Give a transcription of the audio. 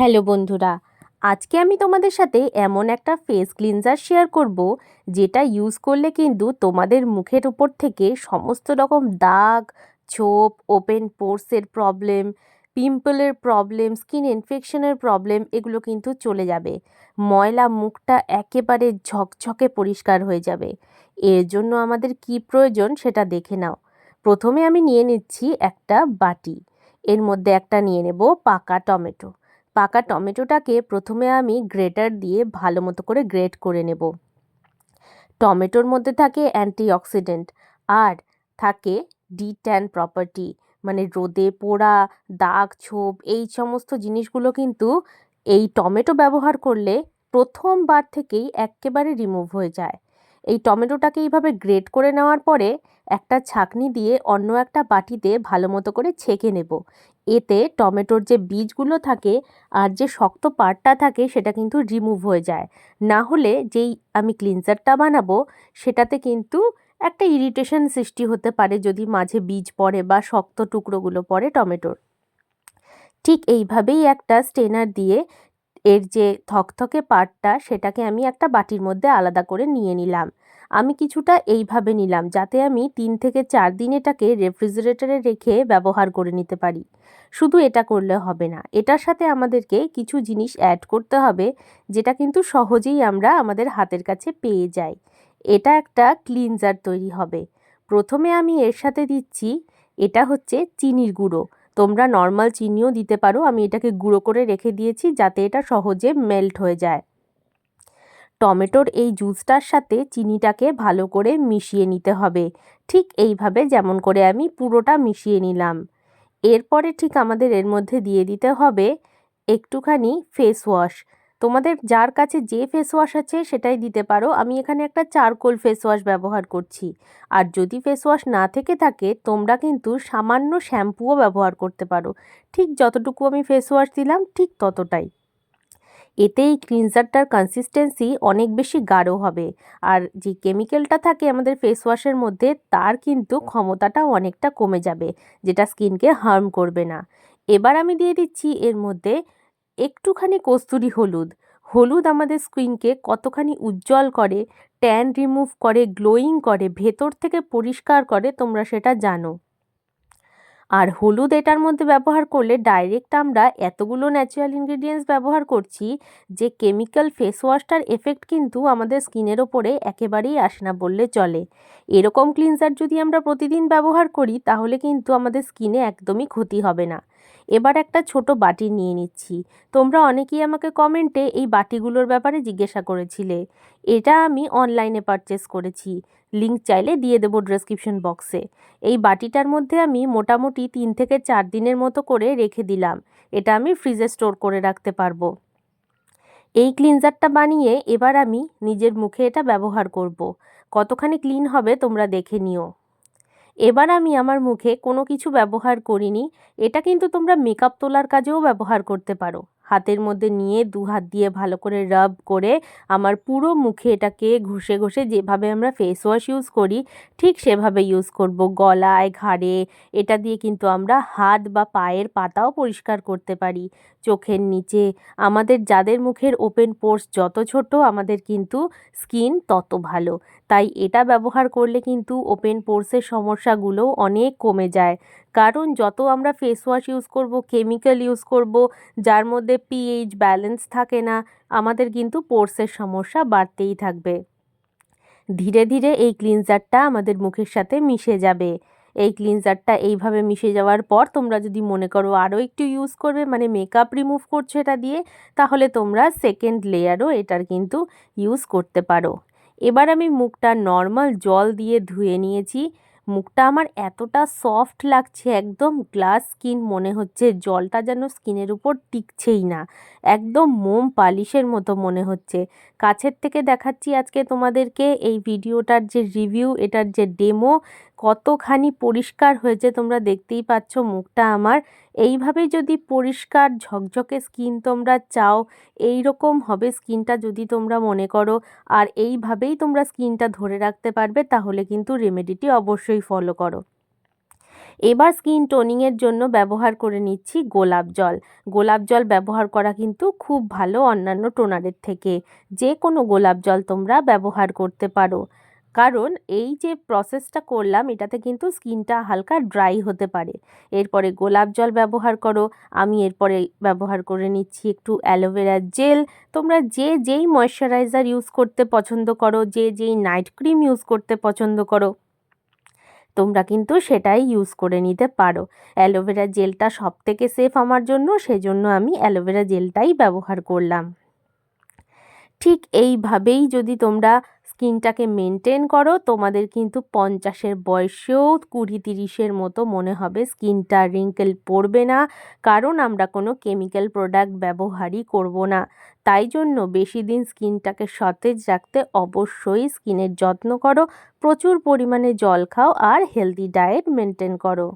Hello বন্ধুরা, আজকে আমি তোমাদের সাথে এমন একটা ফেস ক্লিনজার শেয়ার করব, যেটা ইউজ করলে কিন্তু তোমাদের মুখের উপর থেকে সমস্ত রকম দাগ, ছোপ ওপেন পোর্সের প্রবলেম পিম্পলের প্রবলেম স্কিন ইনফেকশনের প্রবলেম এগুলো কিন্তু চলে যাবে। ময়লা মুখটা একেবারে ঝকঝকে পরিষ্কার হয়ে যাবে। এর জন্য আমাদের কি প্রয়োজন সেটা দেখে নাও। প্রথমে আমি নিয়ে নিচ্ছি একটা বাটি। এর মধ্যে একটা নিয়ে নেব পাকা টমেটো। পাকা টমেটোটাকে প্রথমে আমি গ্রেটার দিয়ে ভালো মতো করে গ্রেট করে নেব। টমেটোর মধ্যে থাকে অ্যান্টিঅক্সিডেন্ট আর থাকে ডি ট্যান প্রপার্টি মানে রোদে পোড়া, দাগ, ছোপ, এই সমস্ত জিনিসগুলো কিন্তু এই টমেটো ব্যবহার করলে প্রথমবার থেকেই একেবারে রিমুভ হয়ে যায়। এই টমেটোটাকে এইভাবে গ্রেট করে নেওয়ার পরে একটা ছাঁকনি দিয়ে অন্য একটা বাটিতে ভালো মতো করে ছেঁকে নেব। এতে টমেটোর যে বীজগুলো থাকে আর যে শক্ত পার্টটা থাকে সেটা কিন্তু রিমুভ হয়ে যায়। না হলে যেই আমি ক্লিনজারটা বানাবো সেটাতে কিন্তু একটা ইরিটেশন সৃষ্টি হতে পারে যদি মাঝে বীজ পড়ে বা শক্ত টুকরোগুলো পড়ে টমেটোর। ঠিক এইভাবেই একটা স্টেনার দিয়ে এর যে থকথকে পাটটা সেটাকে আমি একটা বাটির মধ্যে আলাদা করে নিয়ে নিলাম। আমি কিছুটা এইভাবে নিলাম যাতে আমি তিন থেকে চার দিন এটাকে রেফ্রিজারেটরে রেখে ব্যবহার করে নিতে পারি। শুধু এটা করলে হবে না, এটার সাথে আমাদেরকে কিছু জিনিস অ্যাড করতে হবে যেটা কিন্তু সহজেই আমরা আমাদের হাতের কাছে পেয়ে যাই। এটা একটা ক্লিনজার তৈরি হবে। প্রথমে আমি এর সাথে দিচ্ছি, এটা হচ্ছে চিনির গুঁড়ো। তোমরা নর্মাল চিনিও দিতে পারো। আমি এটাকে গুঁড়ো করে রেখে দিয়েছি যাতে এটা সহজে মেল্ট হয়ে যায়। টমেটোর এই জুসটার সাথে চিনিটাকে ভালো করে মিশিয়ে নিতে হবে। ঠিক এইভাবে যেমন করে আমি পুরোটা মিশিয়ে নিলাম। এরপরে ঠিক আমাদের এর মধ্যে দিয়ে দিতে হবে একটুখানি ফেস ওয়াশ। তোমাদের যার কাছে যে ফেস ওয়াশ আছে সেটাই দিতে পারো। আমি এখানে একটা চারকোল ফেস ওয়াশ ব্যবহার করছি। আর যদি ফেস ওয়াশ না থেকে থাকে, তোমরা কিন্তু সামান্য শ্যাম্পুও ব্যবহার করতে পারো। ঠিক যতটুকু আমি ফেস ওয়াশ দিলাম, ঠিক ততটাই। এতে এই ক্লিনজারটার কনসিস্টেন্সি অনেক বেশি গাঢ় হবে। আর যে কেমিক্যালটা থাকে আমাদের ফেস ওয়াশের মধ্যে, তার কিন্তু ক্ষমতাটাও অনেকটা কমে যাবে, যেটা স্কিনকে হার্ম করবে না। এবার আমি দিয়ে দিচ্ছি এর মধ্যে একটুখানি কস্তুরি হলুদ। হলুদ আমাদের স্কিনকে কতখানি উজ্জ্বল করে ট্যান রিমুভ করে গ্লোয়িং করে, ভেতর থেকে পরিষ্কার করে, তোমরা সেটা জানো। আর হলুদ এটার মধ্যে ব্যবহার করলে ডাইরেক্ট আমরা এতগুলো ন্যাচারাল ইনগ্রিডিয়েন্টস ব্যবহার করছি যে কেমিক্যাল ফেস ওয়াশটার এফেক্ট কিন্তু আমাদের স্কিনের ওপরে একেবারেই আসে না বললে চলে। এরকম ক্লিনজার যদি আমরা প্রতিদিন ব্যবহার করি, তাহলে কিন্তু আমাদের স্কিনে একদমই ক্ষতি হবে না। এবার একটা ছোট বাটি নিয়ে নিচ্ছি। তোমরা অনেকেই আমাকে কমেন্টে এই বাটিগুলোর ব্যাপারে জিজ্ঞাসা করেছিলে। এটা আমি অনলাইনে পারচেস করেছি। লিঙ্ক চাইলে দিয়ে দেবো ডেসক্রিপশন বক্সে। এই বাটিটার মধ্যে আমি মোটামুটি তিন থেকে চার দিনের মতো করে রেখে দিলাম। এটা আমি ফ্রিজে স্টোর করে রাখতে পারব। এই ক্লিনজারটা বানিয়ে এবার আমি নিজের মুখে এটা ব্যবহার করব। কতখানি ক্লিন হবে তোমরা দেখে নিও। এবার আমি আমার মুখে কোনো কিছু ব্যবহার করিনি, এটা কিন্তু তোমরা মেকআপ তোলার কাজেও ব্যবহার করতে পারো। হাতের মধ্যে নিয়ে দু হাত দিয়ে ভালো করে রাব করে আমার পুরো মুখে এটাকে ঘষে ঘষে যেভাবে আমরা ফেস ওয়াশ ইউজ করি, ঠিক সেভাবে ইউজ করব। গলায়, ঘাড়ে, এটা দিয়ে কিন্তু আমরা হাত বা পায়ের পাতাও পরিষ্কার করতে পারি। চোখের নিচে আমাদের যাদের মুখের ওপেন পোর্স যত ছোট, আমাদের কিন্তু স্কিন তত ভালো। তাই এটা ব্যবহার করলে কিন্তু ওপেন পোর্সের সমস্যাগুলো অনেক কমে যায়। কারণ যত আমরা ফেস ওয়াশ ইউজ করব কেমিক্যাল ইউজ করব, যার মধ্যে পিএইচ ব্যালেন্স থাকে না, আমাদের কিন্তু পোর্সের সমস্যা বাড়তেই থাকবে। ধীরে ধীরে এই ক্লিনজারটা আমাদের মুখের সাথে মিশে যাবে। এই ক্লিনজারটা এইভাবে মিশে যাওয়ার পর তোমরা যদি মনে করো আরও একটু ইউজ করবে মানে মেকআপ রিমুভ করছ এটা দিয়ে, তাহলে তোমরা সেকেন্ড লেয়ারও এটার কিন্তু ইউজ করতে পারো। এবার আমি মুখটা নর্মাল জল দিয়ে ধুয়ে নিয়েছি। মুখটা আমার এতটা সফট লাগছে, একদম গ্লাস স্কিন মনে হচ্ছে, জলটা যেন স্কিনের উপর টিকছেই না, একদম মোম পালিশের মতো মনে হচ্ছে। কাছের থেকে দেখাচ্ছি আজকে তোমাদেরকে এই ভিডিওটার যে রিভিউ এটার যে ডেমো কতখানি পরিষ্কার হয়েছে তোমরা দেখতেই পাচ্ছ মুখটা আমার। এইভাবে যদি পরিষ্কার ঝকঝকে স্কিন তোমরা চাও এই রকম হবে স্কিনটা যদি তোমরা মনে করো। আর এইভাবেই তোমরা স্কিনটা ধরে রাখতে পারবে, তাহলে কিন্তু রেমেডিটি অবশ্যই ফলো করো। এবার স্কিন টোনিংয়ের জন্য ব্যবহার করে নিচ্ছি গোলাপ জল। গোলাপ জল ব্যবহার করা কিন্তু খুব ভালো অন্যান্য টোনারের থেকে। যে কোনো গোলাপ জল তোমরা ব্যবহার করতে পারো। কারণ এই যে প্রসেসটা করলাম, এটাতে কিন্তু স্কিনটা হালকা ড্রাই হতে পারে। এরপরে গোলাপ জল ব্যবহার করো, আমি এরপরে ব্যবহার করে নিচ্ছি একটু অ্যালোভেরা জেল। তোমরা যে যেই ময়শ্চারাইজার ইউজ করতে পছন্দ করো, যে যেই নাইট ক্রিম ইউজ করতে পছন্দ করো, তোমরা কিন্তু সেটাই ইউজ করে নিতে পারো। অ্যালোভেরা জেলটা সব থেকে সেফ আমার জন্য, সেজন্য আমি অ্যালোভেরা জেলটাই ব্যবহার করলাম। ঠিক এইভাবেই যদি তোমরা স্কিনটাকে মেনটেন করো। তোমাদের কিন্তু পঞ্চাশের বয়সেও কুড়ি তিরিশের মতো মনে হবে, স্কিনটা রিঙ্কেল পড়বে না। কারণ আমরা কোনো কেমিক্যাল প্রোডাক্ট ব্যবহারই করব না। তাই জন্য বেশি দিন স্কিনটাকে সতেজ রাখতে অবশ্যই স্কিনের যত্ন করো। প্রচুর পরিমাণে জল খাও আর হেলদি ডায়েট মেনটেন করো।